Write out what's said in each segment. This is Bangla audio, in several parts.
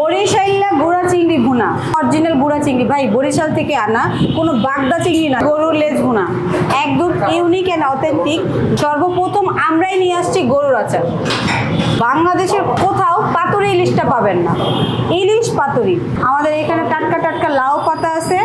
বরিশাল্লা গুড়া চিংড়ি ভুনা অরিজিনাল গুড়া চিংড়ি। ভাই, বরিশাল থেকে আনা কোনো বাগদা চিংড়ি না, গরুর লেজ ভুনা। একদম ইউনিক অ্যান্ড অথেন্টিক সর্বপ্রথম আমরাই নিয়ে আসছি গরুর আচার। বাংলাদেশের কোথাও পাতুরি ইলিশটা পাবেন না। ইলিশ পাতুরি। আমাদের এখানে টাটকা টাটকা লাউ পাতা আছে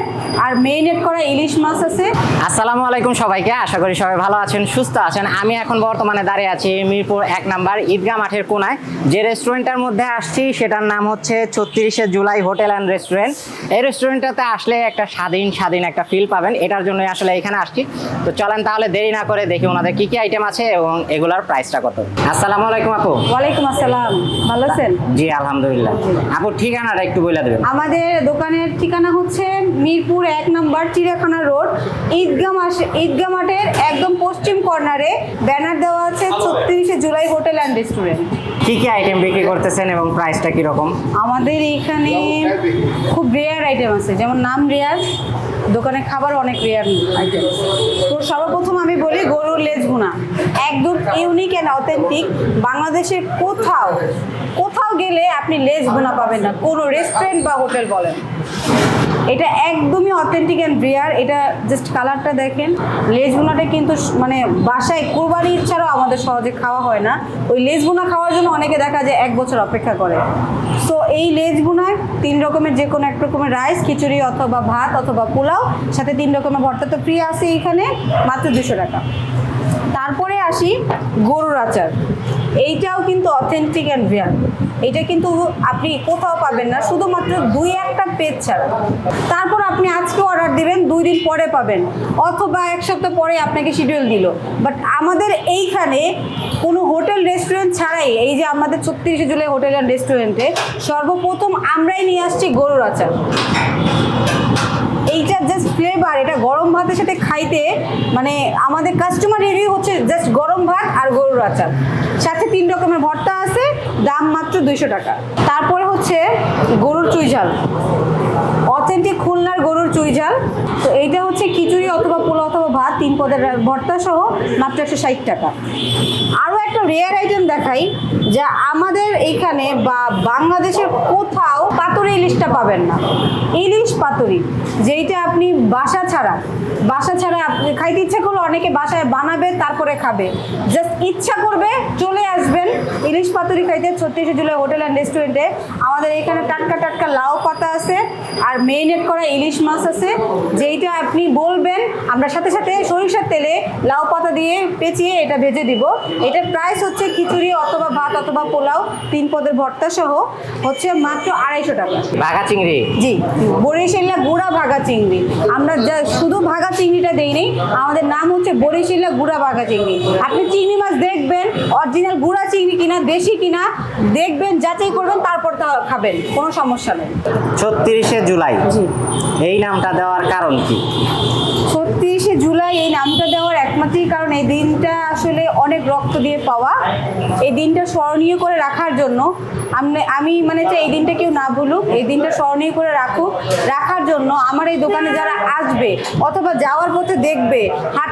আর মেরিনেট করা ইলিশ মাছ আছে। আসসালামু আলাইকুম সবাইকে আশা করি সবাই ভালো আছেন সুস্থ আছেন। আমি এখন বর্তমানে দাঁড়িয়ে আছি মিরপুর এক নাম্বার ঈদগাহ মাঠের কোনায়। যে রেস্টুরেন্টটার মধ্যে আসছি সেটার নাম হচ্ছে ছত্রিশে জুলাই হোটেল অ্যান্ড রেস্টুরেন্ট। এই রেস্টুরেন্টটাতে আসলে একটা স্বাধীন স্বাধীন একটা ফিল পাবেন। এটার জন্যই আসলে এখানে আসছি। তো চলেন তাহলে দেরি না করে দেখি ওনাদের কি কি আইটেম আছে এবং এগুলার প্রাইসটা কত। আসসালামু আলাইকুম আপু। ওয়ালাইকুম আসসালাম। ভালো আছেন? জি আলহামদুলিল্লাহ। আপু ঠিকানাটা একটু বলে দেবেন। আমাদের দোকানের ঠিকানা হচ্ছে মিরপুর এক নম্বর চিড়িয়াখানা রোড। ঈদগা মাস ঈদগাহ মাঠের একদম পশ্চিম কর্নারে ব্যানার দেওয়া আছে ছত্রিশে জুলাই হোটেল অ্যান্ড রেস্টুরেন্ট। কি কি আইটেম বিক্রি করতেছেন এবং প্রাইসটা কীরকম? আমাদের এইখানে খুব রেয়ার আইটেম আছে। যেমন নাম রেয়ার দোকানে খাবার অনেক রেয়ার আইটেম তো সর্বপ্রথম আমি বলি গরুর লেজ ভুনা একদম ইউনিক অ্যান্ড অথেন্টিক বাংলাদেশের কোথাও কোথাও গেলে আপনি লেজ ভুনা পাবেন না। কোনো রেস্টুরেন্ট বা হোটেল বলেন এটা একদমই অথেন্টিক অ্যান্ড রেয়ার এটা জাস্ট কালারটা দেখেন। লেজ ভুনাটা কিন্তু মানে বাসায় কোরবানি ছাড়াও আমাদের সহজে খাওয়া হয় না। ওই লেজ ভুনা খাওয়ার জন্য অনেকে দেখা যায় এক বছর অপেক্ষা করে। সো এই লেজ ভুনায় তিন রকমের যে কোনো এক রকমের রাইস খিচুড়ি অথবা ভাত অথবা পোলাও, সাথে তিন রকমের ভর্তা। তো ফ্রি আছে এইখানে মাত্র দুশো টাকা। তারপরে আসি গরুর আচার। এইটাও কিন্তু অথেন্টিক অ্যান্ড রিয়াল এটা কিন্তু আপনি কোথাও পাবেন না, শুধুমাত্র দুই একটা পেজ ছাড়া। তারপর আপনি আজকে অর্ডার দিবেন, দুই দিন পরে পাবেন। অথবা এক সপ্তাহ পরে আপনাকে শিডিউল দিল। বাট আমাদের এইখানে কোনো হোটেল রেস্টুরেন্ট ছাড়াই, এই যে আমাদের ছত্রিশে জুলাই হোটেল অ্যান্ড রেস্টুরেন্টে সর্বপ্রথম আমরাই নিয়ে আসছি গরুর আচার। জাস্ট ফ্লেভার এটা গরম ভাতের সাথে খাইতে মানে আমাদের কাস্টমার রিভিউ হচ্ছে জাস্ট গরম ভাত আর গরুর আচার। সাথে তিন রকমের ভর্তা আছে, দাম মাত্র দুইশো টাকা। তারপরে হচ্ছে গরুর চুই ঝাল। অথেন্টিক খুলনার গরুর চুই ঝাল। তো এইটা হচ্ছে খিচুড়ি অথবা পোলাও অথবা ভাত, তিন পদের ভর্তা সহ মাত্র একশো ষাট টাকা। আরও একটা রেয়ার আইটেম দেখাই যা আমাদের এইখানে বা বাংলাদেশের কোথাও পাতুরি ইলিশটা পাবেন না। ইলিশ পাতুরি, যেইটা আপনি বাসা ছাড়া বাসা ছাড়া আপনি খাইতে ইচ্ছা করলে অনেকে বাসায় বানাবে, তারপরে খাবে। জাস্ট ইচ্ছা করবে, চলে আসবেন ইলিশ পাতুরি খাইতে ছত্রিশে জুলাই হোটেল অ্যান্ড রেস্টুরেন্টে। আমাদের এখানে টাটকা টাটকা লাউ পাতা আছে আর মেরিনেট করা ইলিশ মাছ আছে, যেইটা আপনি বলবেন, আমরা সাথে সাথে সরিষার তেলে লাউ পাতা দিয়ে পেঁচিয়ে এটা ভেজে দিব। এটার প্রাইস হচ্ছে খিচুড়ি অথবা ভাত অথবা পোলাও তিন পদের ভর্তা সহ হচ্ছে মাত্র আড়াইশো টাকা। বাঘা চিংড়ি? জি বরিশাল্লা গুড়া ভাগা চিংড়ি। আমরা যা শুধু ভাগা চিংড়িটা দেই নেই আমাদের নাম হচ্ছে বরিশাল্লা গুড়া ভাগা চিংড়ি। আপনি চিংড়ি মাছ দেখবেন অরিজিনাল গুড়া চিংড়ি কিনা দেশি কিনা দেখবেন যাচাই করবেন তারপর তা খাবেন কোনো সমস্যা নেই। ছত্রিশে জুলাই। জি। এই নামটা দেওয়ার কারণ কি? জুলাই এই নামটা দেওয়ার একমাত্রই কারণ এই দিনটা আসলে অনেক রক্ত দিয়ে পাওয়া। এই দিনটা স্মরণীয় করে রাখার জন্য আমি আমি মানে চাই এই দিনটা কেউ না ভুলুক, এই দিনটা স্মরণীয় করে রাখুক। রাখার জন্য আমার এই দোকানে যারা আসবে অথবা যাওয়ার পথে দেখবে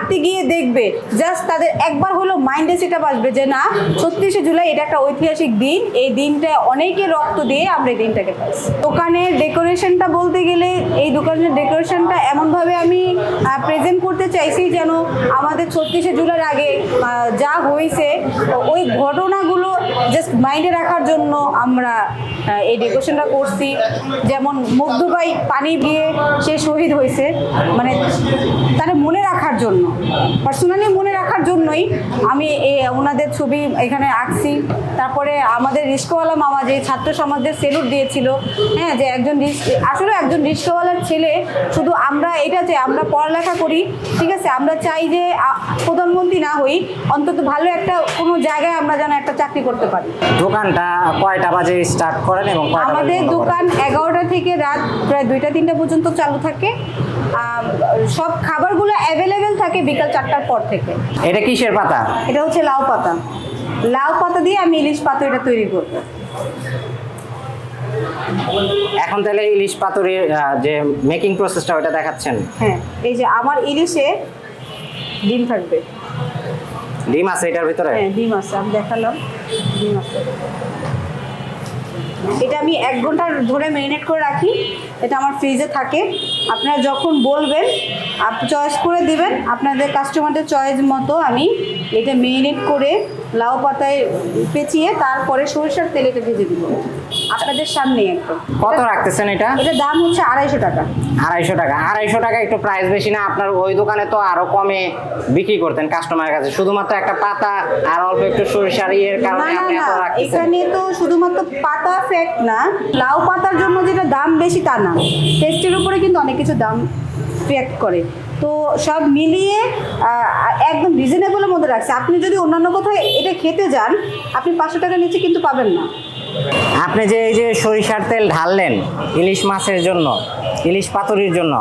হাঁটতে গিয়ে দেখবে। জাস্ট তাদের একবার হলো মাইন্ডে সেটা বাসবে যে, না, ছত্রিশে জুলাই এটা একটা ঐতিহাসিক দিন। এই দিনটা অনেকে রক্ত দিয়ে আমরা এই দিনটাকে পাইছি। দোকানের ডেকোরেশনটা বলতে গেলে, এই দোকানের ডেকোরেশনটা এমনভাবে আমি প্রেজেন্ট করতে চাইছি যেন আমাদের ছত্রিশে জুলাইয়ের আগে যা হয়েছে, ওই ঘটনাগুলো জাস্ট মাইন্ডে রাখার জন্য আমরা এই ডেকোরেশনটা করছি। যেমন মুগ্ধবাই পানি দিয়ে সে শহীদ হয়েছে মানে তারা মনে রাখার জন্য। পার্সোনালি মনে রাখার জন্যই আমি এ ওনাদের ছবি এখানে আঁকছি। তারপরে আমাদের রিস্কওয়ালা মামা যে ছাত্র সমাজদের সেলুট দিয়েছিল হ্যাঁ যে একজন আসলে একজন রিস্কওয়ালার ছেলে শুধু আমরা এটা যে আমরা পড়ালেখা করি ঠিক আছে আমরা চাই যে প্রধানমন্ত্রী না হই অন্তত ভালো একটা কোনো জায়গায় আমরা যেন একটা চাকরি করতে পারি। দোকানটা কয়টা বাজে স্টার্ট করেন এবং আমাদের দোকান এগারোটা থেকে রাত প্রায় দুইটা তিনটা পর্যন্ত চালু থাকে। সব খাবারগুলো অ্যাভেলেবেল থাকে বিকাল চারটার পর থেকে। এটা কিসের পাতা? এটা হচ্ছে লাউ পাতা। লাউ পাতা দিয়ে আমি ইলিশ পাতা এটা তৈরি করব। এখন তাহলে ইলিশ পাতুরির যে মেকিং প্রসেসটা ওটা দেখাচ্ছেন। হ্যাঁ এই যে আমার ইলিশে ডিম থাকবে। ডিম আছে এটার ভিতরে? হ্যাঁ ডিম আছে আমি দেখালাম। ডিম আছে। এটা আমি এক ঘণ্টা ধরে ম্যারিনেট করে রাখি। এটা আমার ফ্রিজে থাকে। আপনারা যখন বলবেন আপ চয়েস করে দিবেন আপনাদের কাস্টমারদের চয়েস মতো আমি এটা ম্যারিনেট করে লাউ পাতায় পেঁচিয়ে তারপরে সরিষার তেলে এটা ভেজে দিব। আপনাদের সামনে একদম। কত রাখতেছেন এটা? এটা দাম হচ্ছে আড়াইশো টাকা। আড়াইশো টাকা। আড়াইশো টাকা একটু প্রাইস বেশি না আপনার ওই দোকানে তো আরও কমে বিক্রি করতেন কাস্টমারের কাছে। শুধুমাত্র একটা পাতা আর অল্প একটু সরিষার ইয়ের কারণে আপনি এত রাখতেছেন। এখানে তো শুধুমাত্র পাতা ফ্যাক্ট না লাউ পাতার জন্য যেটা দাম বেশি তা না। টেস্টের উপরে কিন্তু অনেক কিছু দাম ট্র্যাক করে। তো সব মিলিয়ে একদম রিজনেবলের মধ্যে রাখছে। আপনি যদি অন্যান্য কোথায় এটা খেতে যান, আপনি পাঁচশো টাকার নিচে কিন্তু পাবেন না। আপনি যে এই যে সরিষার তেল ঢাললেন, ইলিশ মাছের জন্য ইলিশ পাতুরির জন্য।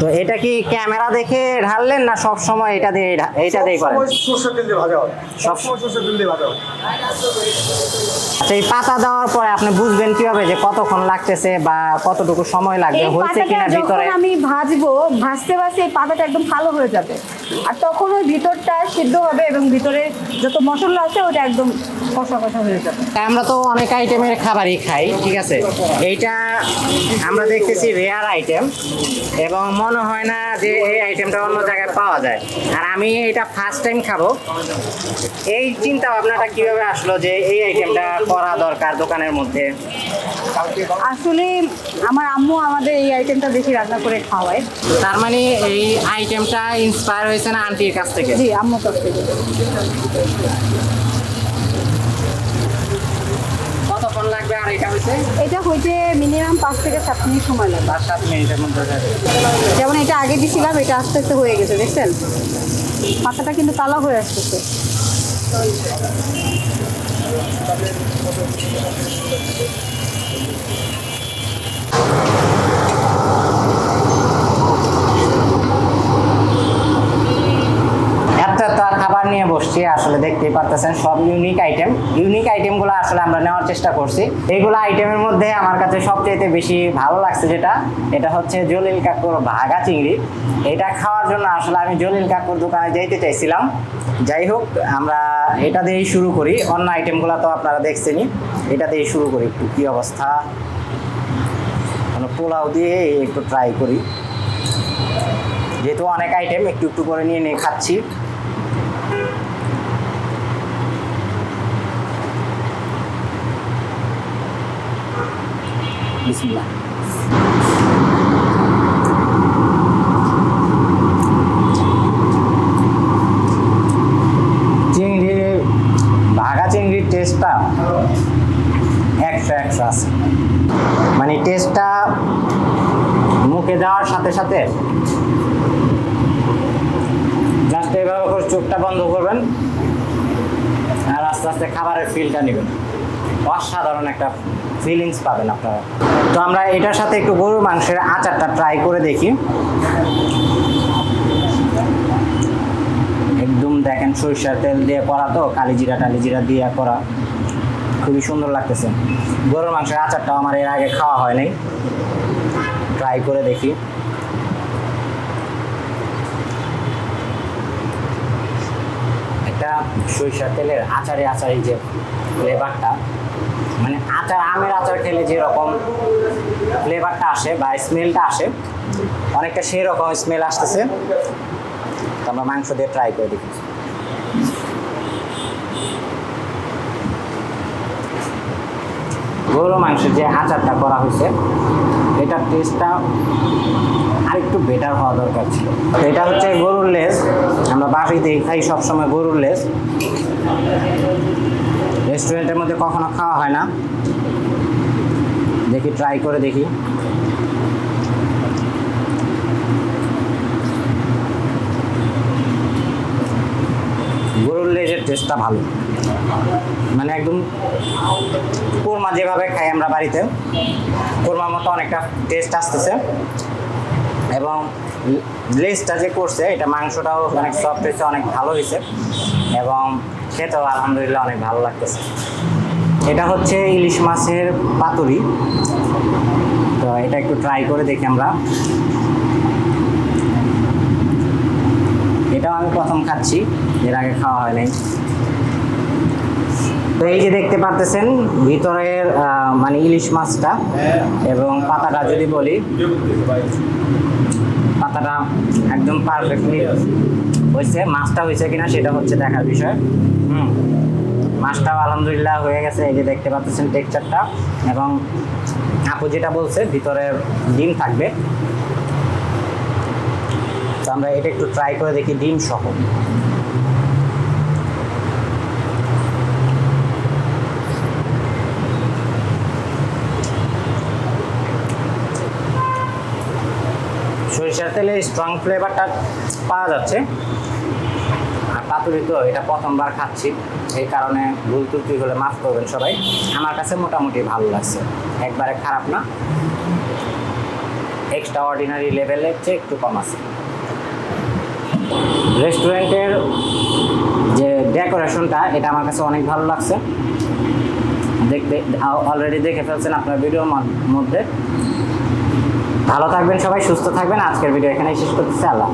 তো এটা কি ক্যামেরা দেখে ঢাললেন না সব সময় এটা দিয়ে এটা দিয়ে করেন? সরষের তেল দিয়ে ভাজা হয় সব- সবসময় সরষের তেল দিয়ে ভাজা হয় আচ্ছা এই পাতা দেওয়ার পরে আপনি বুঝবেন কীভাবে যে কতক্ষণ লাগতেছে বা কতটুকু সময় লাগবে হয়েছে পাতাটা কিনা ভিতরে? আমি ভাজবো ভাজতে ভাজতে এই পাতাটা একদম ভালো হয়ে যাবে। আর তখন ওই ভিতরটা সিদ্ধ হবে এবং ভিতরে যত মশলা আছে ওটা একদম কষা কষা হয়ে যাবে। আমরা তো অনেক আইটেমের খাবারই খাই ঠিক আছে? এইটা আমরা দেখতেছি রেয়ার আইটেম এবং মনে হয় না যে এই আইটেমটা অন্য জায়গায় পাওয়া যায়। আর আমি এটা ফার্স্ট টাইম খাব। এই চিন্তা ভাবনাটা কীভাবে আসলো যে এই আইটেমটা করা দরকার দোকানের মধ্যে? আসলে আমার আম্মু আমাদের এই আইটেমটা বেশি রান্না করে খাওয়ায়। তার মানে এই আইটেমটা ইন্সপায়ার হয়েছে না আন্টির কাছ থেকে? জি আম্মু কাছ থেকে কতক্ষণ লাগবে আর এটা হইতে মিনিমাম পাঁচ থেকে সাত মিনিট সময় লাগবে। পাঁচ সাত মিনিটের মধ্যে যেমন এটা আগে দিছিলাম এটা আস্তে আস্তে হয়ে গেছে দেখছেন? পাতাটা কিন্তু কালো হয়ে আসতেছে। এত বসছি আসলে দেখতেই পারতেছেন সব ইউনিক আইটেম ইউনিক আইটেমগুলো আসলে আমরা নেওয়ার চেষ্টা করছি। এইগুলো আইটেমের মধ্যে আমার কাছে সবচেয়ে বেশি ভালো লাগছে যেটা, এটা হচ্ছে জলিল কাকুর ভাগা চিংড়ি। এটা খাওয়ার জন্য আসলে আমি জলিল কাকুর দোকানে যেতে চাইছিলাম। যাই হোক, আমরা এটা দিয়েই শুরু করি। অন্য আইটেমগুলো তো আপনারা দেখছেনই। এটা দিয়েই শুরু করি। একটু কী অবস্থা? মানে পোলাও দিয়ে একটু ট্রাই করি। যেহেতু অনেক আইটেম একটু একটু করে নিয়ে নিয়ে খাচ্ছি। ভাগা চিংড়ির টেস্টটা একশো একশো আছে। মানে টেস্টটা মুখে দেওয়ার সাথে সাথে জাস্ট এভাবে চোখটা বন্ধ করবেন আর আস্তে আস্তে খাবারের ফিলটা নেবেন। অসাধারণ একটা ফিলিংস পাবেন আপনারা। তো আমরা এটার সাথে একটু গরুর মাংসের আচারটা ট্রাই করে দেখি। একদম দেখেন সরিষার তেল দিয়ে করা তো, কালিজিরা টালিজিরা দিয়ে করা। খুবই সুন্দর লাগতেছে। গরুর মাংসের আচারটাও আমার এর আগে খাওয়া হয় নাই। ট্রাই করে দেখি। একটা সরিষার তেলের আচারে আচারে যে ফ্লেভারটা মানে আচার, আমের আচার খেলে যেরকম ফ্লেভারটা আসে বা স্মেলটা আসে, অনেকটা সেই রকম স্মেল আসতেছে। তো আমরা মাংস দিয়ে ট্রাই করে দেখি। গরু মাংস যে আচারটা করা হয়েছে এটার টেস্টটা আরেকটু বেটার হওয়া দরকার ছিল। এটা হচ্ছে গরুর লেস আমরা বাড়িতে খাই সবসময় গরুর লেস রেস্টুরেন্টের মধ্যে কখনো খাওয়া হয় না। দেখি ট্রাই করে দেখি। গরুর লেজের টেস্টটা ভালো। মানে একদম কোরমা যেভাবে খাই আমরা বাড়িতে, কোরমার মতো অনেকটা টেস্ট আসতেছে। এবং লেসটা যে করছে, এটা মাংসটাও অনেক সফট হয়েছে, অনেক ভালো হয়েছে। এবং খেতেও আলহামদুলিল্লাহ অনেক ভালো লাগতেছে। এটা হচ্ছে ইলিশ মাছের পাতুরি। তো এটা একটু ট্রাই করে দেখি আমরা। এটাও আমি প্রথম খাচ্ছি, এর আগে খাওয়া হয়নি। তো এই যে দেখতে পারতেছেন, ভিতরের মানে ইলিশ মাছটা এবং পাতাটা যদি বলি, পাতাটা একদম পারফেক্টলি হয়েছে। মাছটা হয়েছে কিনা সেটা হচ্ছে দেখার বিষয়। হুম। মাছটাও আলহামদুলিল্লাহ হয়ে গেছে, এই যে দেখতে পাচ্ছেন টেক্সচারটা এবং আপু যেটা বলছে, ভিতরে ডিম থাকবে। তো আমরা এটা একটু ট্রাই করে দেখি ডিম সহ সরিষার তেলে স্ট্রং ফ্লেভারটা পাওয়া যাচ্ছে। আর পাতুরি তো এটা প্রথমবার খাচ্ছি। এই কারণে ভুল ত্রুটি হলে মাফ করবেন সবাই। আমার কাছে মোটামুটি ভালো লাগছে। একবারে খারাপ না। এক্সট্রা অর্ডিনারি লেভেলের চেয়ে একটু কম আছে। রেস্টুরেন্টের যে ডেকোরেশনটা এটা আমার কাছে অনেক ভালো লাগছে। দেখতে অলরেডি দেখে ফেলছেন আপনার ভিডিওর মধ্যে। ভালো থাকবেন সবাই সুস্থ থাকবেন। আজকের ভিডিও এখানেই শেষ করতেছি। আল্লাহ